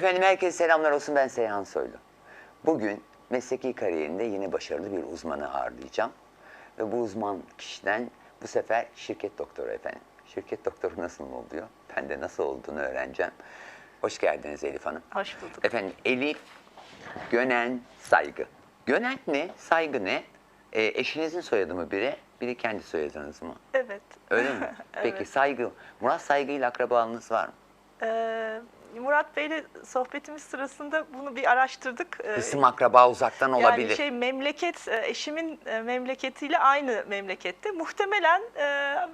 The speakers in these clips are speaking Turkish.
Efendim herkese selamlar olsun ben Seyhan Soylu. Bugün mesleki kariyerinde yine başarılı bir uzmanı ağırlayacağım. Ve bu uzman kişiden bu sefer şirket doktoru efendim. Şirket doktoru nasıl oluyor? Ben de nasıl olduğunu öğreneceğim. Hoş geldiniz Elif Hanım. Hoş bulduk. Efendim Elif Gönen Saygı. Gönen ne? Saygı ne? E, eşinizin soyadı mı biri? Biri kendi soyadınız mı? Evet. Öyle mi? Peki Evet. Saygı. Murat Saygı ile akrabalığınız var mı? Ee, Murat Bey'le sohbetimiz sırasında bunu bir araştırdık. Ee, Kısım akraba uzaktan olabilir. Yani şey memleket, e, eşimin e, memleketiyle aynı memlekette. Muhtemelen e,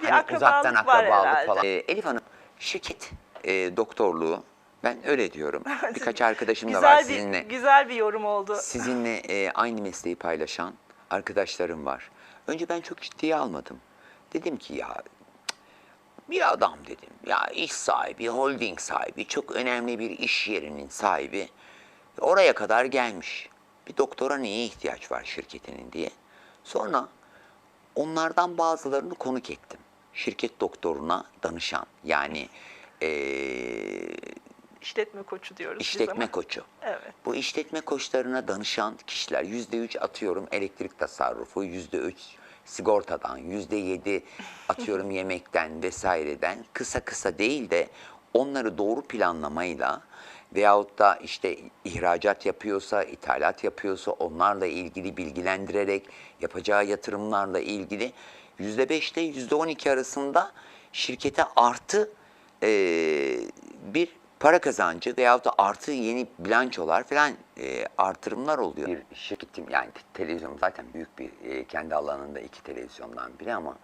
bir Hani akrabalık uzaktan var akrabalık herhalde. falan. Ee, Elif Hanım, şirket e, doktorluğu, ben öyle diyorum. Birkaç arkadaşım da var güzel bir, sizinle. Güzel bir yorum oldu. Sizinle e, aynı mesleği paylaşan arkadaşlarım var. Önce ben çok ciddiye almadım. Dedim ki ya bir adam dedim. Ya iş sahibi, holding sahibi, çok önemli bir iş yerinin sahibi. Oraya kadar gelmiş. Bir doktora neye ihtiyaç var şirketinin diye. Sonra onlardan bazılarını konuk ettim. Şirket doktoruna danışan yani eee İşletme koçu diyoruz biz işletme ama. koçu. Evet. Bu işletme koçlarına danışan kişiler yüzde üç atıyorum elektrik tasarrufu, yüzde üç sigortadan, yüzde yedi atıyorum yemekten vesaireden kısa kısa değil de onları doğru planlamayla veyahut da işte ihracat yapıyorsa, ithalat yapıyorsa onlarla ilgili bilgilendirerek yapacağı yatırımlarla ilgili yüzde beş ile yüzde on iki arasında şirkete artı eee, bir para kazancı veyahut da artı yeni bilançolar falan e, artırımlar oluyor. Bir şirketim yani te- televizyon zaten büyük bir e, kendi alanında iki televizyondan biri ama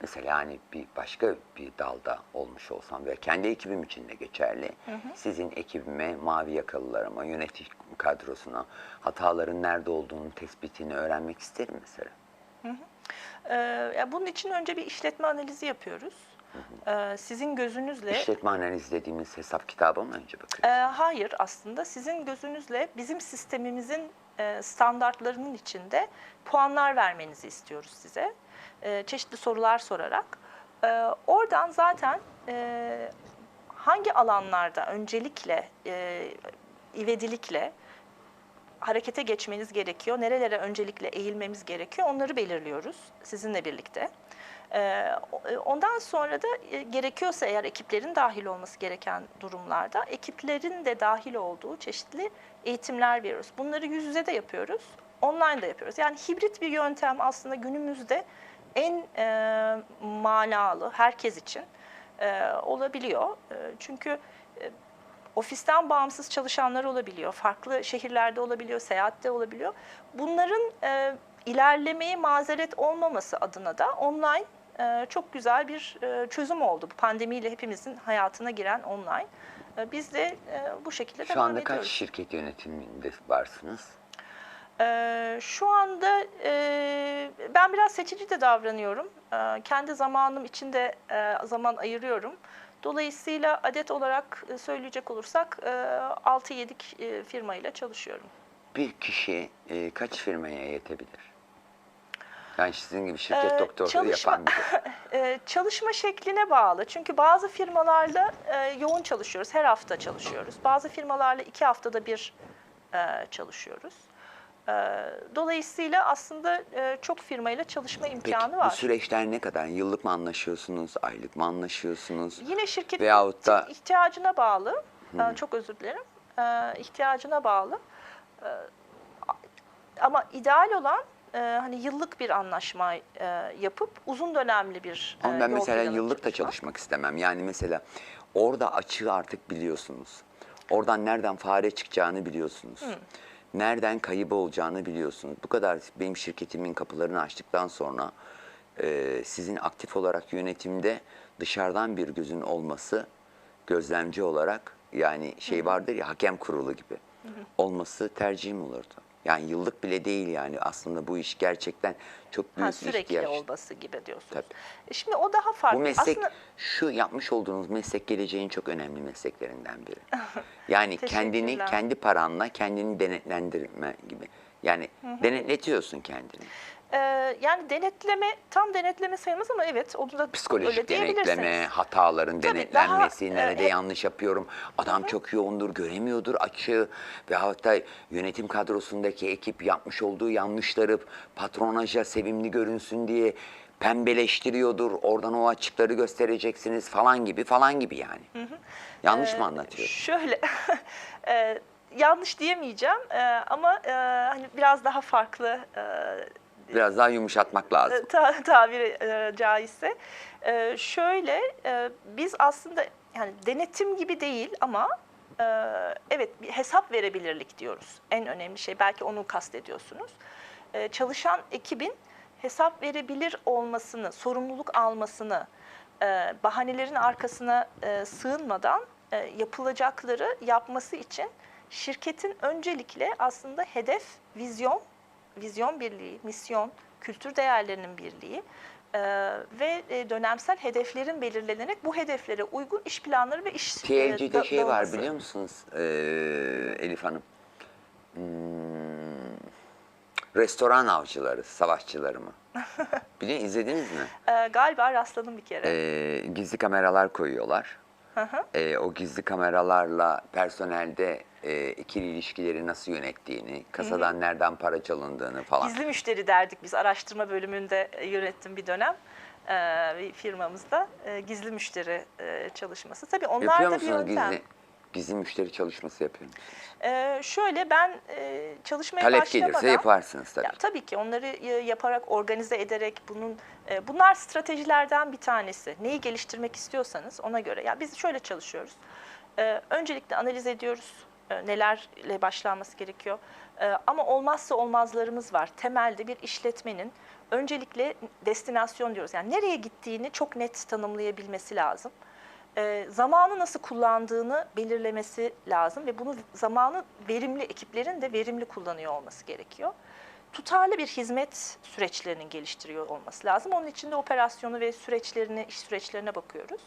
mesela hani bir başka bir dalda olmuş olsam ve kendi ekibim için de geçerli. Sizin ekibime, mavi yakalılarıma, yönetim kadrosuna hataların nerede olduğunu tespitini öğrenmek isterim mesela. Ee, ya bunun için önce bir işletme analizi yapıyoruz. Ee, sizin gözünüzle İşletme analiz dediğimiz hesap kitabı mı önce Ee, bakıyoruz? hayır aslında sizin gözünüzle bizim sistemimizin e, standartlarının içinde puanlar vermenizi istiyoruz size. Ee, çeşitli sorular sorarak. Ee, oradan zaten e, hangi alanlarda öncelikle, e, ivedilikle harekete geçmeniz gerekiyor, nerelere öncelikle eğilmemiz gerekiyor onları belirliyoruz sizinle birlikte. Ee, e, Ondan sonra da e, gerekiyorsa eğer ekiplerin dahil olması gereken durumlarda ekiplerin de dahil olduğu çeşitli eğitimler veriyoruz. Bunları yüz yüze de yapıyoruz, online da yapıyoruz. Yani hibrit bir yöntem aslında günümüzde en e, manalı herkes için olabiliyor. Çünkü ofisten bağımsız çalışanlar olabiliyor, farklı şehirlerde olabiliyor, seyahatte olabiliyor. Bunların ilerlemeye mazeret olmaması adına da online çok güzel bir e, çözüm oldu. Bu pandemiyle hepimizin hayatına giren online. E, biz de e, bu şekilde Şu devam anda kaç ediyoruz. şirket yönetiminde varsınız? Ee, şu anda e, ben biraz seçici de davranıyorum. Ee, kendi zamanım içinde e, zaman ayırıyorum. Dolayısıyla adet olarak e, söyleyecek olursak e, 6-7 e, firmayla çalışıyorum. Bir kişi e, kaç firmaya yetebilir? Yani sizin gibi şirket Ee, doktorluğu çalışma- yapan biri. Ee, çalışma şekline bağlı. Çünkü bazı firmalarla e, yoğun çalışıyoruz. Her hafta çalışıyoruz. Bazı firmalarla iki haftada bir e, çalışıyoruz. E, dolayısıyla aslında e, çok firmayla çalışma Peki imkanı bu var. süreçler ne kadar? Yıllık mı anlaşıyorsunuz? Aylık mı anlaşıyorsunuz? Yine şirketin Veyahut da- ihtiyacına bağlı. Ee, Çok özür dilerim. Ee, ihtiyacına bağlı. Ee, ama ideal olan e, hani yıllık bir anlaşma e, yapıp uzun dönemli bir Ama e, ben yol mesela yıllık da çalışmak. çalışmak istemem. Yani mesela orada açığı artık biliyorsunuz. Oradan nereden fare çıkacağını biliyorsunuz. Nereden kayıp olacağını biliyorsunuz. Bu kadar benim şirketimin kapılarını açtıktan sonra e, sizin aktif olarak yönetimde dışarıdan bir gözün olması gözlemci olarak yani şey vardır ya hakem kurulu gibi olması tercihim olurdu. Yani yıllık bile değil yani aslında bu iş gerçekten çok büyük Ha, sürekli ihtiyaç. olması gibi diyorsunuz. Tabii. E Şimdi o daha farklı. Bu meslek, Aslında şu yapmış olduğunuz meslek geleceğin çok önemli mesleklerinden biri. Yani kendini, kendi paranla kendini denetlendirme gibi. Yani denetletiyorsun kendini. Ee, yani denetleme tam denetleme sayılmaz ama evet onu da öyle Psikolojik diyebilirsiniz. denetleme, hataların Tabii, denetlenmesi, daha, nerede e, yanlış yapıyorum, adam çok yoğundur, göremiyordur açığı ve hatta yönetim kadrosundaki ekip yapmış olduğu yanlışları patronaja sevimli görünsün diye pembeleştiriyordur, oradan o açıkları göstereceksiniz falan gibi falan gibi yani. Yanlış mı anlatıyorum? Şöyle e, yanlış diyemeyeceğim e, ama e, hani biraz daha farklı e, Biraz daha yumuşatmak lazım. ta, tabiri e, caizse. E, şöyle e, biz aslında yani denetim gibi değil ama e, evet bir hesap verebilirlik diyoruz. En önemli şey belki onu kastediyorsunuz. E, çalışan ekibin hesap verebilir olmasını, sorumluluk almasını, e, bahanelerin arkasına e, sığınmadan e, yapılacakları yapması için şirketin öncelikle aslında hedef, vizyon, vizyon birliği, misyon, kültür değerlerinin birliği e, ve e, dönemsel hedeflerin belirlenerek bu hedeflere uygun iş planları ve iş e, TLC'de da- şey var biliyor musunuz ee, Elif Hanım? Hmm, restoran avcıları, savaşçıları mı? Biliyor izlediniz mi? E, galiba rastladım bir kere. Ee, gizli kameralar koyuyorlar. Hı hı. Ee, o gizli kameralarla personelde e, ikili ilişkileri nasıl yönettiğini, kasadan nereden para çalındığını falan. Gizli müşteri derdik biz araştırma bölümünde e, yönettim bir dönem e, bir firmamızda e, gizli müşteri e, çalışması. Tabii onlar Yapıyor da bir yöntem. gizli, gizli müşteri çalışması yapıyor musunuz? E, şöyle ben e, çalışmaya Talep başlamadan gelirse yaparsınız tabii. Ya, tabii ki onları e, yaparak, organize ederek bunun e, bunlar stratejilerden bir tanesi. Neyi geliştirmek istiyorsanız ona göre. Ya biz şöyle çalışıyoruz. E, öncelikle analiz ediyoruz. E, nelerle başlanması gerekiyor. E, ama olmazsa olmazlarımız var. Temelde bir işletmenin öncelikle destinasyon diyoruz. Yani nereye gittiğini çok net tanımlayabilmesi lazım. E, zamanı nasıl kullandığını belirlemesi lazım ve bunu zamanı verimli ekiplerin de verimli kullanıyor olması gerekiyor. Tutarlı bir hizmet süreçlerinin geliştiriyor olması lazım. Onun için de operasyonu ve süreçlerini, iş süreçlerine bakıyoruz.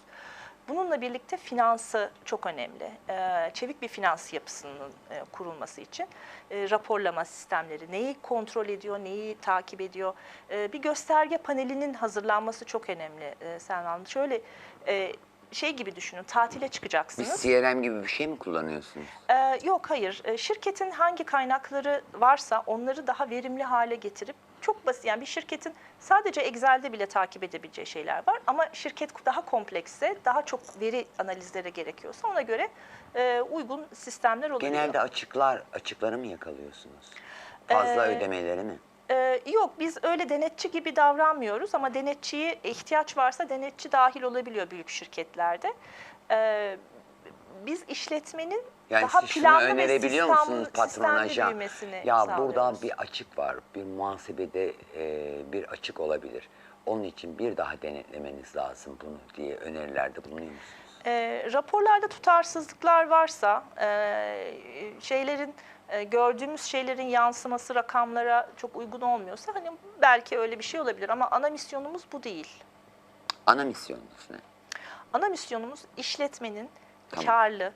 Bununla birlikte finansı çok önemli. Ee, çevik bir finans yapısının e, kurulması için e, raporlama sistemleri, neyi kontrol ediyor, neyi takip ediyor. E, bir gösterge panelinin hazırlanması çok önemli e, Selma Hanım. Şöyle e, şey gibi düşünün, tatile Bir çıkacaksınız. CRM gibi bir şey mi kullanıyorsunuz? Ee, yok hayır. Ee, şirketin hangi kaynakları varsa onları daha verimli hale getirip çok basit yani bir şirketin sadece Excel'de bile takip edebileceği şeyler var ama şirket daha kompleksse, daha çok veri analizleri gerekiyorsa ona göre e, uygun sistemler oluyor. Genelde açıklar, açıkları mı yakalıyorsunuz? Fazla Ee, ödemeleri mi? Ee, yok biz öyle denetçi gibi davranmıyoruz ama denetçiye ihtiyaç varsa denetçi dahil olabiliyor büyük şirketlerde. Ee, biz işletmenin Yani daha siz şunu planlı ve önerebiliyor sistemli- musunuz sistemli patronaja? büyümesini Ya burada sağlıyoruz. bir açık var, bir muhasebede e, bir açık olabilir. Onun için bir daha denetlemeniz lazım bunu diye önerilerde bulunuyor musunuz? E, raporlarda tutarsızlıklar varsa, e, şeylerin e, gördüğümüz şeylerin yansıması rakamlara çok uygun olmuyorsa hani belki öyle bir şey olabilir ama ana misyonumuz bu değil. Ana misyonunuz ne? Ana misyonumuz işletmenin Tamam. karlı,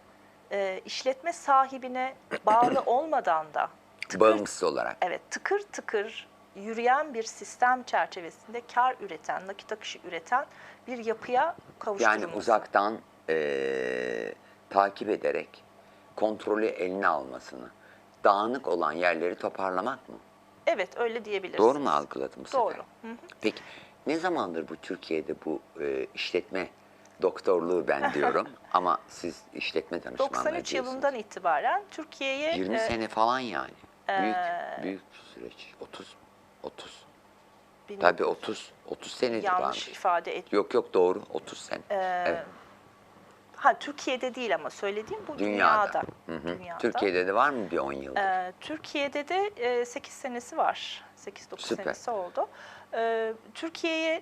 e, işletme sahibine bağlı olmadan da tıkır, Bağımsız olarak. evet tıkır tıkır yürüyen bir sistem çerçevesinde kar üreten, nakit akışı üreten bir yapıya kavuşturulması. Yani uzaktan e, takip ederek kontrolü eline almasını, dağınık olan yerleri toparlamak mı? Evet öyle diyebilirsiniz. Doğru mu algıladım bu sefer? Doğru. Hı hı. Peki ne zamandır bu Türkiye'de bu e, işletme doktorluğu ben diyorum ama siz işletme danışmanlığı 93 diyorsunuz. yılından itibaren Türkiye'ye 20 e, sene falan yani. Büyük Ee, büyük süreç. 30 30. bilmiyorum, Tabii 30 30 senedir yanlış varmış. ifade et. Yok yok doğru 30 sene. Ee, evet. Ha Türkiye'de değil ama söylediğim bu Dünyada. dünyada. Hı hı. Dünyada. Türkiye'de de var mı bir 10 yıldır? Ee, Türkiye'de de e, 8 senesi var. 8-9 Süper. senesi oldu. Ee, Türkiye'ye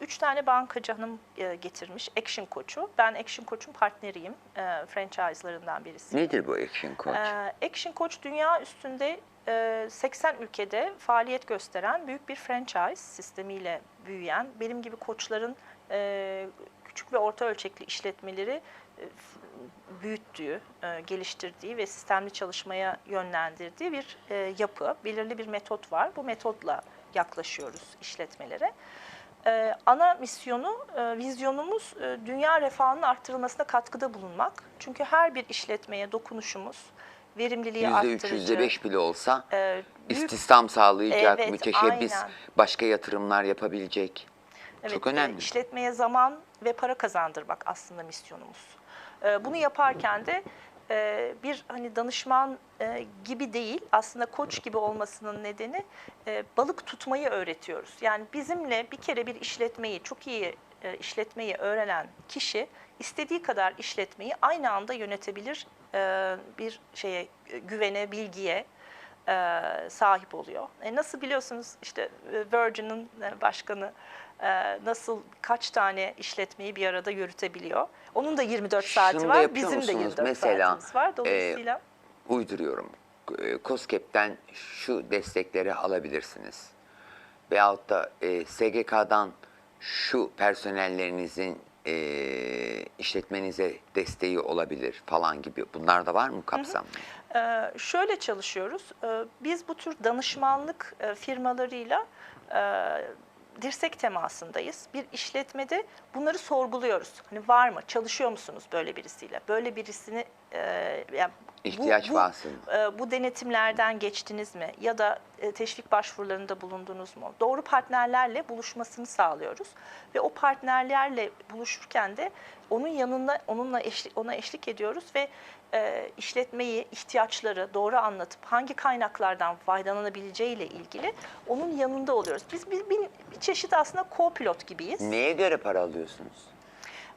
3 tane bankacı hanım e, getirmiş. Action Koç'u. Ben Action Koç'un partneriyim. E, franchise'larından birisi. Nedir bu Action Coach? Ee, Action Coach dünya üstünde e, 80 ülkede faaliyet gösteren büyük bir franchise sistemiyle büyüyen, benim gibi koçların e, küçük ve orta ölçekli işletmeleri e, büyüttüğü, e, geliştirdiği ve sistemli çalışmaya yönlendirdiği bir e, yapı, belirli bir metot var. Bu metotla yaklaşıyoruz işletmelere. Ana misyonu, e, vizyonumuz e, dünya refahının arttırılmasına katkıda bulunmak. Çünkü her bir işletmeye dokunuşumuz verimliliği Yüzde üç, arttırıcı. yüzde beş bile olsa e, büyük- istihdam sağlayacak, Evet, müteşebbis, aynen. başka yatırımlar yapabilecek. Evet, Çok e, önemli. işletmeye zaman ve para kazandırmak aslında misyonumuz. E, Bunu yaparken de e, bir hani danışman e, gibi değil, aslında koç gibi olmasının nedeni e, balık tutmayı öğretiyoruz. Yani bizimle bir kere bir işletmeyi çok iyi işletmeyi öğrenen kişi istediği kadar işletmeyi aynı anda yönetebilir bir şeye güvene, bilgiye sahip oluyor. Nasıl biliyorsunuz işte Virgin'in başkanı nasıl kaç tane işletmeyi bir arada yürütebiliyor. Onun da 24 saati Şunu var, bizim de musunuz? 24 Mesela, saatimiz var. Dolayısıyla Uyduruyorum. E, COSGAP'ten şu destekleri alabilirsiniz. Veyahut da e, SGK'dan şu personellerinizin e, işletmenize desteği olabilir falan gibi. Bunlar da var mı kapsamlı? Ee, şöyle çalışıyoruz. Ee, Biz bu tür danışmanlık e, firmalarıyla e, dirsek temasındayız. Bir işletmede bunları sorguluyoruz. Hani var mı? Çalışıyor musunuz böyle birisiyle? Böyle birisini e, yani bu- İhtiyaç bu, varsa. e, bu denetimlerden geçtiniz mi? Ya da e, teşvik başvurularında bulundunuz mu? Doğru partnerlerle buluşmasını sağlıyoruz ve o partnerlerle buluşurken de onun yanında onunla eşlik, ona eşlik ediyoruz ve e, işletmeyi, ihtiyaçları doğru anlatıp hangi kaynaklardan faydalanabileceği ile ilgili onun yanında oluyoruz. Biz bir, bir, bir çeşit aslında co-pilot gibiyiz. Neye göre para alıyorsunuz?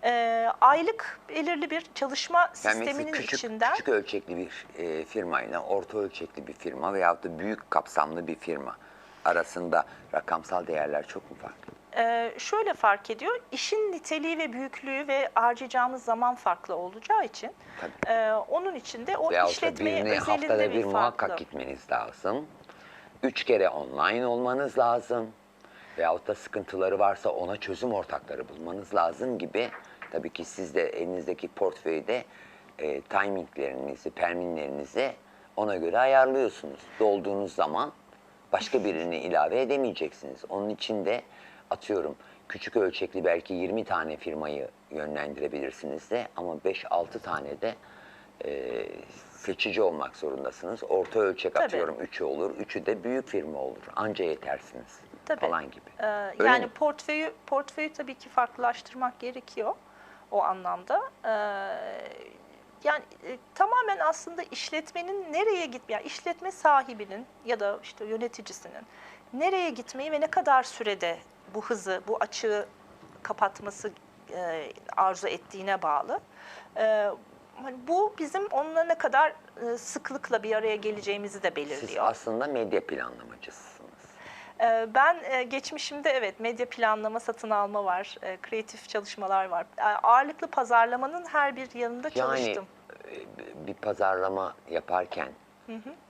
E, aylık belirli bir çalışma Yani mesela sisteminin küçük, içinden küçük ölçekli bir e, firmayla orta ölçekli bir firma veyahut da büyük kapsamlı bir firma arasında rakamsal değerler çok mu farklı? Ee, şöyle fark ediyor. İşin niteliği ve büyüklüğü ve harcayacağımız zaman farklı olacağı için e, onun için de o Veyahut da işletmeye birine özelinde haftada bir bir farklı. muhakkak gitmeniz lazım. Üç kere online olmanız lazım. Veyahut da sıkıntıları varsa ona çözüm ortakları bulmanız lazım gibi. Tabii ki siz de elinizdeki portföyde e, timinglerinizi, terminlerinizi ona göre ayarlıyorsunuz. Dolduğunuz zaman başka birini ilave edemeyeceksiniz. Onun için de atıyorum küçük ölçekli belki 20 tane firmayı yönlendirebilirsiniz de ama 5-6 tane de e, seçici olmak zorundasınız. Orta ölçek Tabii. atıyorum 3'ü olur. Üçü de büyük firma olur. Anca yetersiniz Tabii. falan gibi. Ee, Öyle yani mi? portföyü portföyü tabii ki farklılaştırmak gerekiyor o anlamda. Ee, yani e, tamamen aslında işletmenin nereye gitmeye, yani işletme sahibinin ya da işte yöneticisinin nereye gitmeyi ve ne kadar sürede bu hızı, bu açığı kapatması e, arzu ettiğine bağlı. Hani bu bizim onunla ne kadar e, sıklıkla bir araya geleceğimizi de Siz belirliyor. aslında medya planlamacısınız. Ee, Ben e, geçmişimde evet medya planlama, satın alma var, e, kreatif çalışmalar var. E, Ağırlıklı pazarlamanın her bir yanında Yani çalıştım. e, bir pazarlama yaparken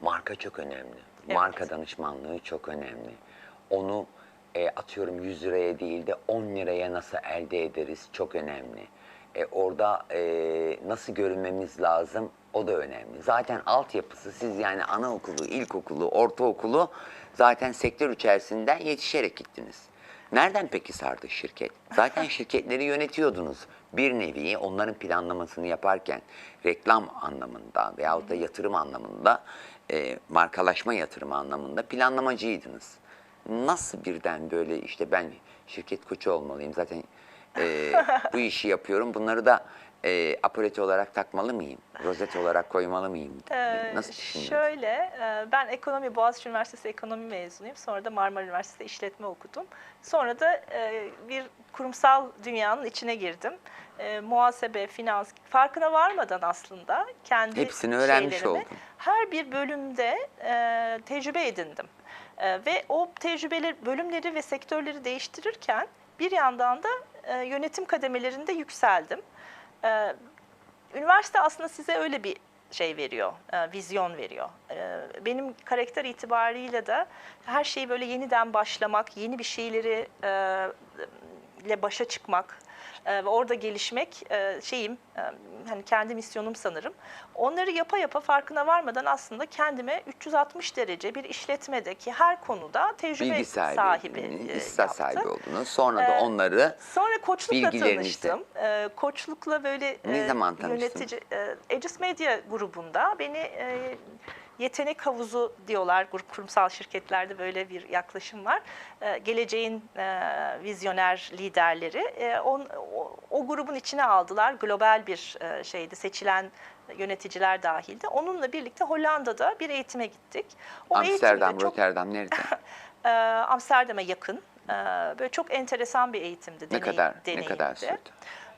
marka çok önemli. Evet. Marka danışmanlığı çok önemli. Onu e, atıyorum 100 liraya değil de 10 liraya nasıl elde ederiz çok önemli. E, orada e, nasıl görünmemiz lazım o da önemli. Zaten altyapısı siz yani anaokulu, ilkokulu, ortaokulu zaten sektör içerisinden yetişerek gittiniz. Nereden peki sardı şirket? Zaten şirketleri yönetiyordunuz. Bir nevi onların planlamasını yaparken reklam anlamında veyahut da yatırım anlamında, e, markalaşma yatırımı anlamında planlamacıydınız. Nasıl birden böyle işte ben şirket koçu olmalıyım zaten e, bu işi yapıyorum bunları da e, apoleti olarak takmalı mıyım? Rozet olarak koymalı mıyım? Ee, Nasıl? Şöyle, e, ben ekonomi, Boğaziçi Üniversitesi ekonomi mezunuyum. Sonra da Marmara Üniversitesi işletme okudum. Sonra da e, bir kurumsal dünyanın içine girdim. E, muhasebe, finans, farkına varmadan aslında kendi Hepsini öğrenmiş oldun. her bir bölümde e, tecrübe edindim. E, ve o tecrübeleri, bölümleri ve sektörleri değiştirirken bir yandan da e, yönetim kademelerinde yükseldim. E, Üniversite aslında size öyle bir şey veriyor, e, vizyon veriyor. E, benim karakter itibariyle de her şeyi böyle yeniden başlamak, yeni bir şeyleri e, ile başa çıkmak, e, ve orada gelişmek e, şeyim e, hani kendi misyonum sanırım. Onları yapa yapa farkına varmadan aslında kendime 360 derece bir işletmedeki her konuda tecrübe Bilgi sahibi, sahibi sahibi e, ihtisas yaptım. sahibi oldunuz. Sonra da Ee, onları Sonra koçlukla tanıştım. Ee, koçlukla böyle Ne e, zaman tanıştın? yönetici e, Aegis Media grubunda beni e, yetenek havuzu diyorlar. Kurumsal şirketlerde böyle bir yaklaşım var. E, geleceğin e, vizyoner liderleri e, on- o, o grubun içine aldılar. Global bir e, şeydi seçilen yöneticiler dahildi. Onunla birlikte Hollanda'da bir eğitime gittik. O Amsterdam, çok Rotterdam nerede? e, Amsterdam'a yakın. E, böyle çok enteresan bir eğitimdi. ne deneyim- kadar ne deneyimdi. kadar sürdü?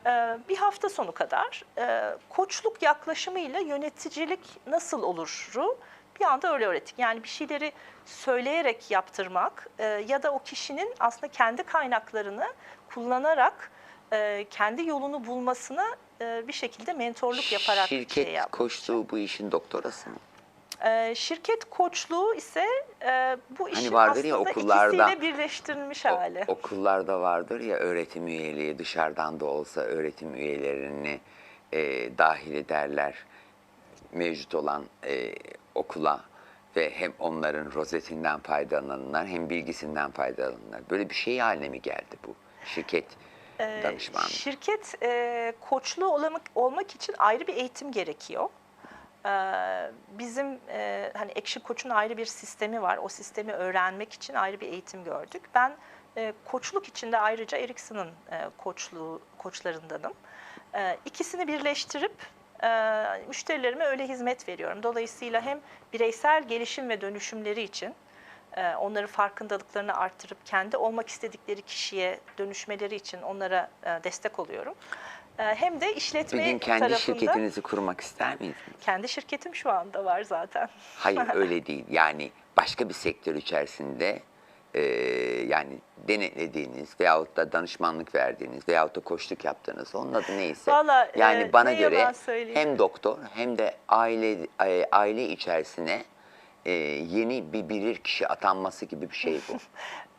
Ee, bir hafta sonu kadar e, koçluk yaklaşımıyla yöneticilik nasıl oluru bir anda öyle öğrettik. Yani bir şeyleri söyleyerek yaptırmak e, ya da o kişinin aslında kendi kaynaklarını kullanarak e, kendi yolunu bulmasına bir şekilde mentorluk yaparak Şirket şey yapmak. koçluğu bu işin doktorası mı? E, şirket koçluğu ise e, bu işin ya aslında okullarda- ikisiyle birleştirilmiş O- hali. okullarda vardır ya öğretim üyeliği dışarıdan da olsa öğretim üyelerini e, dahil ederler mevcut olan e, okula ve hem onların rozetinden faydalanırlar hem bilgisinden faydalanırlar. Böyle bir şey haline mi geldi bu şirket Ee, danışmanlığı? Şirket e, koçluğu olmak, olmak için ayrı bir eğitim gerekiyor. Bizim hani Action Koç'un ayrı bir sistemi var. O sistemi öğrenmek için ayrı bir eğitim gördük. Ben koçluk içinde ayrıca Ericsson'ın e, koçluğu koçlarındanım. İkisini birleştirip müşterilerime öyle hizmet veriyorum. Dolayısıyla hem bireysel gelişim ve dönüşümleri için onların farkındalıklarını arttırıp kendi olmak istedikleri kişiye dönüşmeleri için onlara destek oluyorum. E, Hem de Bir işletme gün kendi tarafında şirketinizi kurmak ister miydiniz? kendi şirketim şu anda var zaten. Hayır öyle değil. Yani başka bir sektör içerisinde e, yani denetlediğiniz veyahut da danışmanlık verdiğiniz veyahut da koçluk yaptığınız onun adı neyse. Valla, yani e, bana göre hem doktor hem de aile e, aile içerisine e, yeni bir bilir kişi atanması gibi bir şey bu.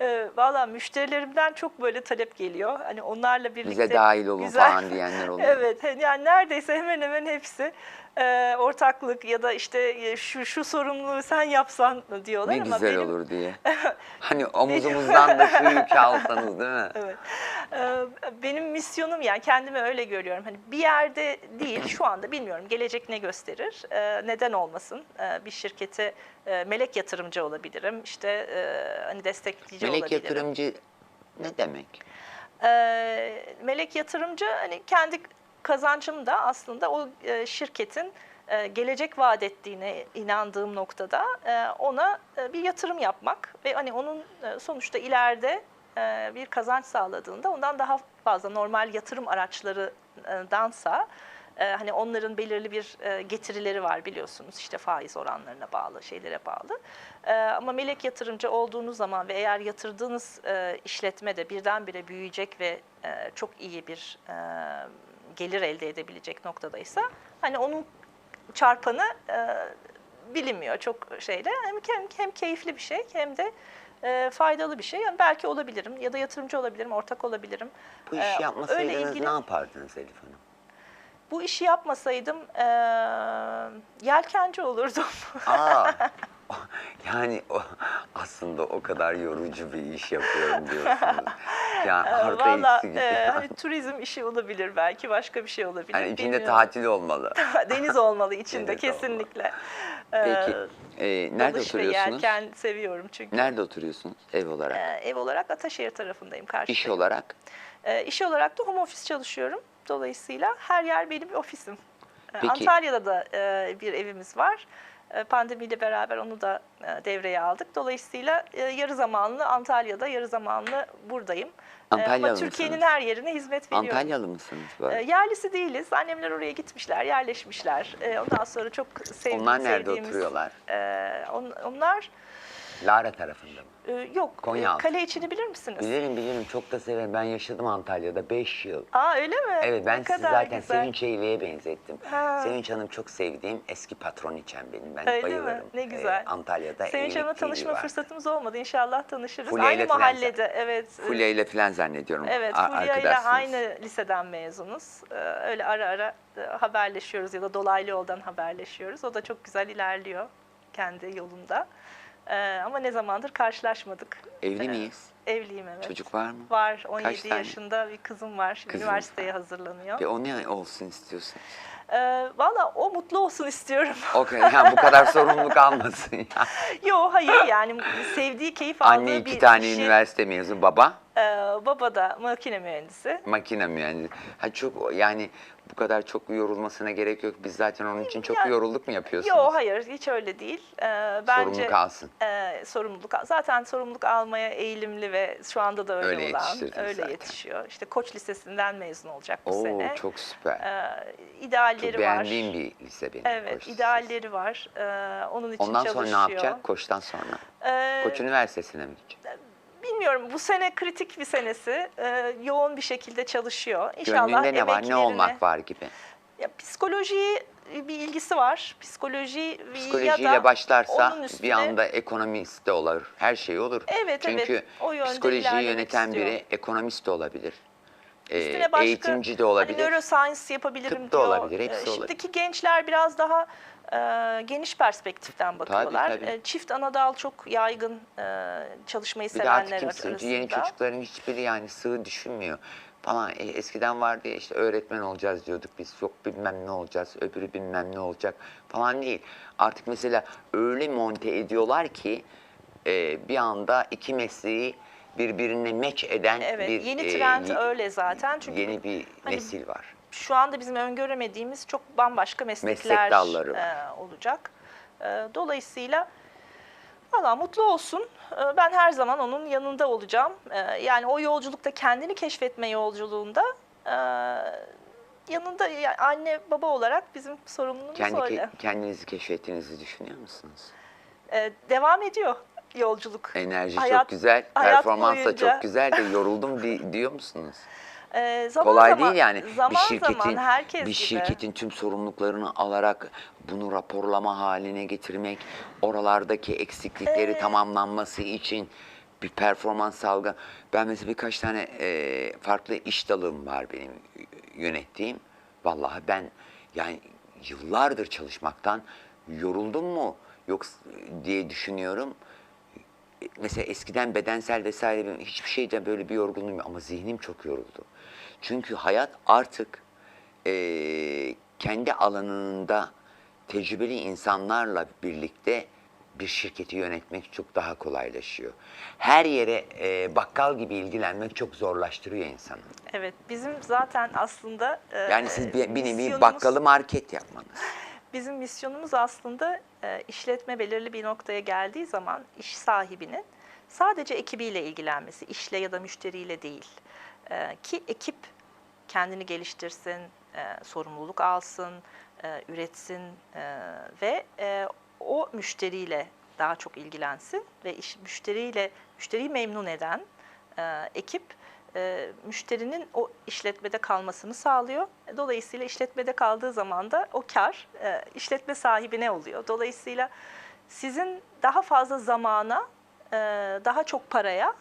E, Valla müşterilerimden çok böyle talep geliyor. Hani onlarla birlikte Bize dahil olun güzel- falan diyenler oluyor. Evet, yani neredeyse hemen hemen hepsi e, ortaklık ya da işte e, şu şu sorumluluğu sen yapsan diyorlar Ne ama güzel benim olur diye. Hani omuzumuzdan da şu yükü alsanız değil mi? Evet. Ee, Benim misyonum yani kendimi öyle görüyorum. Hani bir yerde değil şu anda bilmiyorum gelecek ne gösterir. Ee, Neden olmasın? Ee, Bir şirkete e, melek yatırımcı olabilirim. İşte e, hani destekleyici Melek olabilirim. yatırımcı ne demek? Ee, melek yatırımcı hani kendi kazancım da aslında o e, şirketin e, gelecek vaat ettiğine inandığım noktada e, ona bir yatırım yapmak ve hani onun sonuçta ileride bir kazanç sağladığında ondan daha fazla normal yatırım araçlarındansa e, hani onların belirli bir getirileri var biliyorsunuz işte faiz oranlarına bağlı şeylere bağlı. Ama melek yatırımcı olduğunuz zaman ve eğer yatırdığınız işletme de birdenbire büyüyecek ve çok iyi bir gelir elde edebilecek noktadaysa hani onun çarpanı e, bilinmiyor çok şeyle. Hem, hem, hem keyifli bir şey hem de e, faydalı bir şey. Yani belki olabilirim ya da yatırımcı olabilirim, ortak olabilirim. Bu E, işi öyle yapmasaydınız ilgili- ne yapardınız Elif Hanım? Bu işi yapmasaydım e, yelkenci olurdum. Aa, yani o, aslında o kadar yorucu bir iş yapıyorum diyorsunuz. Yani arka Valla e, hani turizm işi olabilir belki başka bir şey olabilir. yani içinde bilmiyorum. tatil olmalı. Deniz olmalı içinde Deniz olmalı. kesinlikle. Peki, Ee, e, nerede dalış oturuyorsunuz? yelken seviyorum çünkü. Nerede oturuyorsunuz ev olarak? Ee, ev olarak Ataşehir tarafındayım karşı. İş olarak? Ee, iş olarak da home office çalışıyorum. Dolayısıyla her yer benim ofisim. Ee, Peki. Antalya'da da e, bir evimiz var. E, Pandemiyle beraber onu da e, devreye aldık. Dolayısıyla e, yarı zamanlı Antalya'da, yarı zamanlı buradayım. E, Ama Antalyalı Türkiye'nin mısınız? her yerine hizmet veriyorum. Antalyalı mısınız böyle? Yerlisi değiliz. Annemler oraya gitmişler, yerleşmişler. Ondan sonra çok sevdiğim, Onlar nerede sevdiğimiz, oturuyorlar? e, on- onlar Lara tarafında mı? Ee, yok. Konyaaltı. Kale içini bilir misiniz? Bilirim bilirim çok da severim. Ben yaşadım Antalya'da 5 yıl. Aa öyle mi? Evet ben Ne sizi kadar zaten güzel. Sevinç Eylü'ye benzettim. Ha. Sevinç Hanım çok sevdiğim eski patroniçem benim. Ben Öyle bayılırım. mi? Ne Ee, güzel. Antalya'da Sevinç Hanım'la tanışma fırsatımız olmadı. İnşallah tanışırız. Fulya ile aynı falan mahallede. Evet. Fulya ile falan zannediyorum. Evet, a- Fulya ile arkadaşsınız. aynı liseden mezunuz. Ee, Öyle ara ara e, haberleşiyoruz ya da dolaylı yoldan haberleşiyoruz. O da çok güzel ilerliyor kendi yolunda. Ee, Ama ne zamandır karşılaşmadık. Evli Ee, miyiz? Evliyim evet. Çocuk var mı? Var. 17 tane? yaşında bir kızım var. Şimdi Kızım üniversiteye var. hazırlanıyor. Ve o ne olsun istiyorsun? Ee, Valla o mutlu olsun istiyorum. Okey, yani bu kadar sorumluluk almasın ya. Yo hayır yani sevdiği, keyif aldığı Anne bir iki tane işi- üniversite mezunu, baba baba da makine mühendisi. makine mühendisi. Ha çok yani bu kadar çok yorulmasına gerek yok. Biz zaten onun için çok Ya- yorulduk mu yapıyorsunuz? Yo hayır hiç öyle değil. Ee, bence Sorumluluk alsın. e, sorumluluk al- zaten sorumluluk almaya eğilimli ve şu anda da öyle, Öyle olan yetiştirdiniz öyle zaten. yetişiyor. İşte Koç Lisesi'nden mezun olacak bu Oo sene. çok süper. Ee, idealleri çok var. beğendiğim bir lise benim. Evet, Koç idealleri var. Ee, onun için Ondan çalışıyor. sonra ne yapacak? Koç'tan sonra. Ee, Koç Üniversitesi'ne mi gidecek? Bilmiyorum bu sene kritik bir senesi. Ee, yoğun bir şekilde çalışıyor. İnşallah Gönlünde ne var? Ne olmak var gibi? Ya, psikoloji bir ilgisi var. Psikoloji ya da Psikolojiyle başlarsa onun üstüne- bir anda ekonomist de olur. Her şey olur. Evet, Çünkü evet. Yönde psikolojiyi yöneten istiyor. biri ekonomist de olabilir. Ee, Üstüne başka, eğitimci de olabilir. Hani neuroscience yapabilirim Tıp da diyor. olabilir, hepsi Ee, olabilir. Şimdiki gençler biraz daha e, geniş perspektiften bakıyorlar. tabii. E, çift anadal çok yaygın e, çalışmayı Bir artık sevenler kimse, arasında. yeni çocukların hiçbiri yani sığ düşünmüyor falan. E, eskiden vardı ya işte öğretmen olacağız diyorduk biz. Yok bilmem ne olacağız, öbürü bilmem ne olacak falan değil. Artık mesela öyle monte ediyorlar ki e, bir anda iki mesleği birbirine meç eden Evet, bir yeni e, trend ye- öyle zaten. Çünkü yeni bir hani nesil var. şu anda bizim öngöremediğimiz çok bambaşka meslekler dalları var. e, olacak. E, dolayısıyla valla mutlu olsun. E, ben her zaman onun yanında olacağım. E, yani o yolculukta kendini keşfetme yolculuğunda e, yanında yani anne baba olarak bizim sorumluluğumuz Kendi, öyle. kendinizi keşfettiğinizi düşünüyor musunuz? E, devam ediyor yolculuk. Enerji Hayat- çok güzel, hayat performans da boyunca. çok güzel de yoruldum di- diyor musunuz? E, zaman Kolay zaman, değil yani. Zaman bir şirketin zaman herkes bir gibi. şirketin tüm sorumluluklarını alarak bunu raporlama haline getirmek, oralardaki eksiklikleri Ee, tamamlanması için bir performans salgı. Ben mesela birkaç tane e, farklı iş dalım var benim yönettiğim. Vallahi ben yani yıllardır çalışmaktan yoruldum mu yok diye düşünüyorum mesela eskiden bedensel vesaire benim hiçbir şeyde böyle bir yorgunluğum ama zihnim çok yoruldu. Çünkü hayat artık eee, kendi alanında tecrübeli insanlarla birlikte bir şirketi yönetmek çok daha kolaylaşıyor. Her yere eee, bakkal gibi ilgilenmek çok zorlaştırıyor insanı. Evet, bizim zaten aslında e, Yani siz bir, bir nevi bakkalı market yapmanız. Bizim misyonumuz aslında e, işletme belirli bir noktaya geldiği zaman iş sahibinin sadece ekibiyle ilgilenmesi, işle ya da müşteriyle değil. E, ki ekip kendini geliştirsin, e, sorumluluk alsın, üretsin ve o müşteriyle daha çok ilgilensin ve iş müşteriyle müşteriyi memnun eden e, ekip e, müşterinin o işletmede kalmasını sağlıyor. Dolayısıyla işletmede kaldığı zaman da o kar e, işletme sahibine oluyor. Dolayısıyla sizin daha fazla zamana, e, daha çok paraya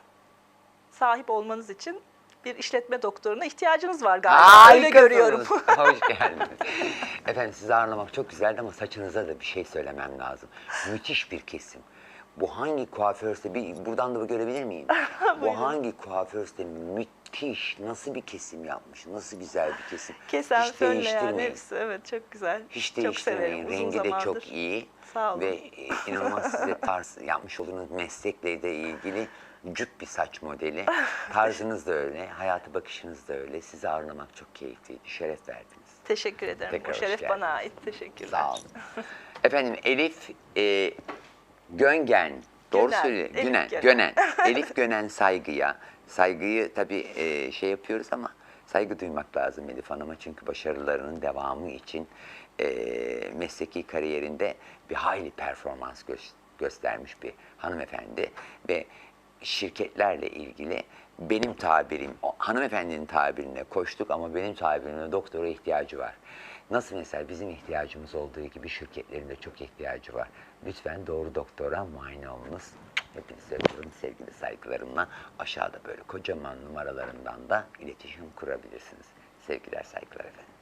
sahip olmanız için bir işletme doktoruna ihtiyacınız var galiba. Öyle görüyorum. Hoş geldiniz. Efendim sizi ağırlamak çok güzeldi ama saçınıza da bir şey söylemem lazım. Müthiş bir kesim. Bu hangi kuaförse, bir buradan da görebilir miyim? Bu hangi kuaförse müthiş, nasıl bir kesim yapmış, nasıl güzel bir kesim. Kesen, Hiç fönleyen değiştirmeyin. hepsi evet çok güzel. Hiç çok değiştirmeyin. severim uzun Rengi de zamandır. çok iyi. Sağ olun. Ve e, inanılmaz size tarz yapmış olduğunuz meslekle de ilgili cüp bir saç modeli. Tarzınız da öyle, hayatı bakışınız da öyle. Sizi ağırlamak çok keyifliydi. Şeref verdiniz. Teşekkür ederim. Tekrar o hoş şeref bana geldiniz. ait. Teşekkürler. Sağ olun. Efendim Elif e, Göngen, doğru Gönen, söylüyor. Elif Günen, Gönen. Gönen. Elif Gönen saygıya. Saygıyı tabii e, şey yapıyoruz ama saygı duymak lazım Elif Hanım'a. Çünkü başarılarının devamı için e, mesleki kariyerinde bir hayli performans gö- göstermiş bir hanımefendi ve şirketlerle ilgili benim tabirim, o hanımefendinin tabirine koştuk ama benim tabirimle doktora ihtiyacı var. Nasıl mesela bizim ihtiyacımız olduğu gibi şirketlerin de çok ihtiyacı var. Lütfen doğru doktora muayene olunuz. Hepinize öpüyorum sevgili saygılarımla. Aşağıda böyle kocaman numaralarından da iletişim kurabilirsiniz. Sevgiler saygılar efendim.